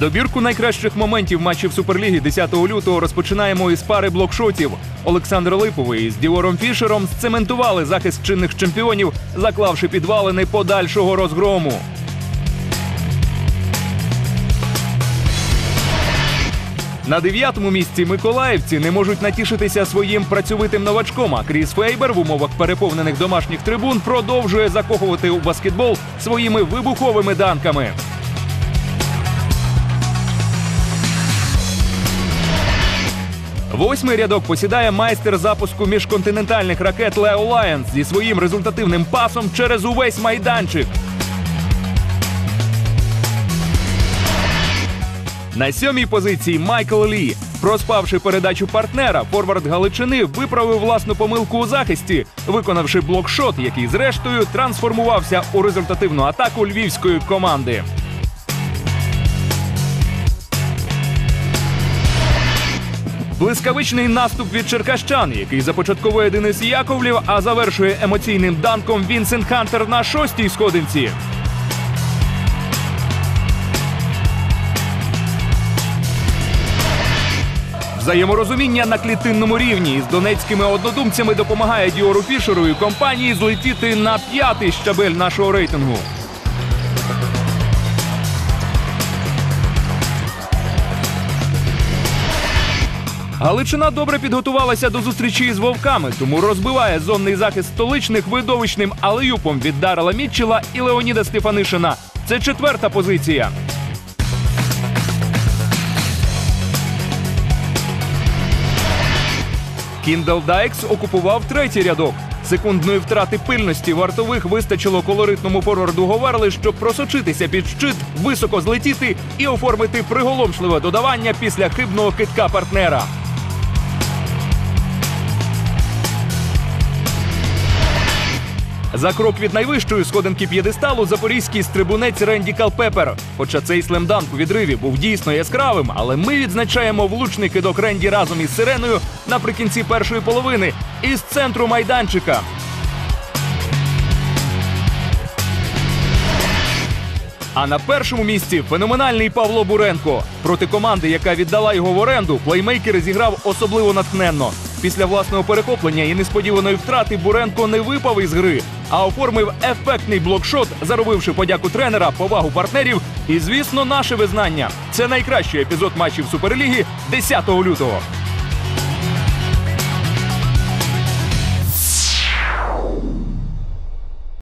Добірку найкращих моментів матчів Суперліги 10 лютого розпочинаємо із пари блокшотів. Олександр Липовий з Дівором Фішером сцементували захист чинних чемпіонів, заклавши підвалини подальшого розгрому. На дев'ятому місці миколаївці не можуть натішитися своїм працьовитим новачком. А Кріс Фейбер в умовах переповнених домашніх трибун продовжує закохувати у баскетбол своїми вибуховими данками. Восьмий рядок посідає майстер запуску міжконтинентальних ракет Лео Лайонс зі своїм результативним пасом через увесь майданчик. На сьомій позиції Майкл Лі. Проспавши передачу партнера, форвард Галичини виправив власну помилку у захисті, виконавши блокшот, який зрештою трансформувався у результативну атаку львівської команди. Блискавичний наступ від черкащан, який започатковує Денис Яковлів, а завершує емоційним данком Вінсент Хантер на шостій сходинці. Взаєморозуміння на клітинному рівні із донецькими однодумцями допомагає Діору Фішеру і компанії злетіти на п'ятий щабель нашого рейтингу. Галичина добре підготувалася до зустрічі з вовками, тому розбиває зонний захист столичних видовищним алеюпом від Дарила Мітчела і Леоніда Стефанишина. Це четверта позиція. Кіндал Дайкс окупував третій рядок. Секундної втрати пильності вартових вистачило колоритному форварду Говерли, щоб просочитися під щит, високо злетіти і оформити приголомшливе додавання після хибного китка партнера. За крок від найвищої сходинки п'єдесталу запорізький стрибунець Ренді Калпепер. Хоча цей слемданк у відриві був дійсно яскравим, але ми відзначаємо влучний кидок Ренді разом із сиреною наприкінці першої половини із центру майданчика. А на першому місці феноменальний Павло Буренко. Проти команди, яка віддала його в оренду, плеймейкер зіграв особливо натхненно. Після власного перехоплення і несподіваної втрати Буренко не випав із гри, а оформив ефектний блокшот, заробивши подяку тренера, повагу партнерів і, звісно, наше визнання. Це найкращий епізод матчів Суперліги 10 лютого.